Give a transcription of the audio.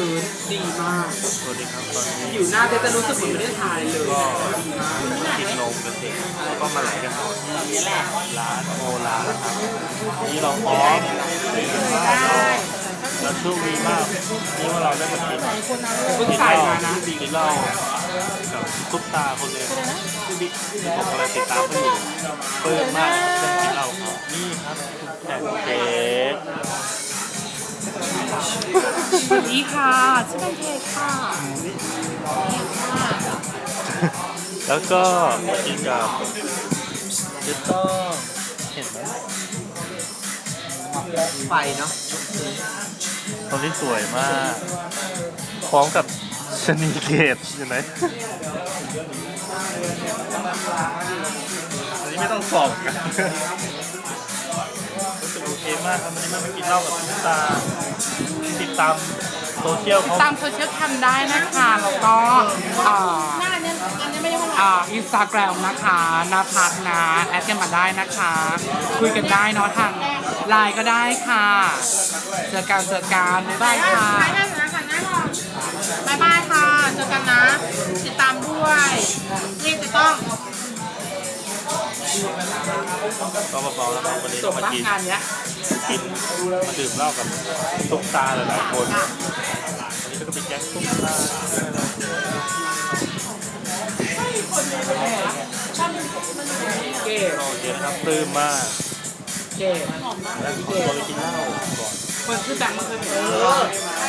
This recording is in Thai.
พื้นดีมาก สวัสดีครับตอนนี้อยู่หน้าเบสจะรู้สึกเหมือนไม่ได้ทายเลยก็กินนมกันเสร็จแล้วก็มาไหลกันต่อที่ร้านโอลานะครับนี่เราพร้อมเราโชคดีมากที่ว่าเราได้มากินเพิ่งกินเหใส่ล้ามานะกินเหล้ากับซุปตาคนหนึงที่บิ๊กที่ผมกำลังติดตามเขาอยู่เปิดมากเรื่องกินเหล้าเขานี่ครับแอนเค้ก สวัสดีค่ะชื่อเป็นเทค่ะแล้วก็มากินกับเจต้องเห็นไหมไฟเนาะคนที่สวยมากพร้อมกับชนีเกตอยู่ไหนอันนี้ไม่ต้องสอบกัน เคมากครับวันนี้มากินเหล้ากับทุกตาติดตามโซเชียลเขาตามโซเชียลทำได้นะคะ แล้วก็อ่าอ่าอินสตาแกรมนะคะนาพักนะแอดกันมาได้นะคะ คุยกันได้เนาะทางไลน์ก็ได้ค่ะ เจอกันเจอกันบ๊ายบายค่ะถ่ายได้นะถ่ายได้ก่อนบายบายค่ะ เจอกันนะ ติดตามด้วยนี่ ก็เบาๆนะครับวันนี้จเราบมาปะกินงานเนี้ยกินมาดื่มเหล้ากับทุกตาหลายๆคนอันนี้ก็เป็นแก๊งทุกตาเก๋โอเคนะครับปลื้มมากเก๋แล้วขอตัวไปกินเหล้าก่อนคนชื่อแบงค์มันเคยเห็น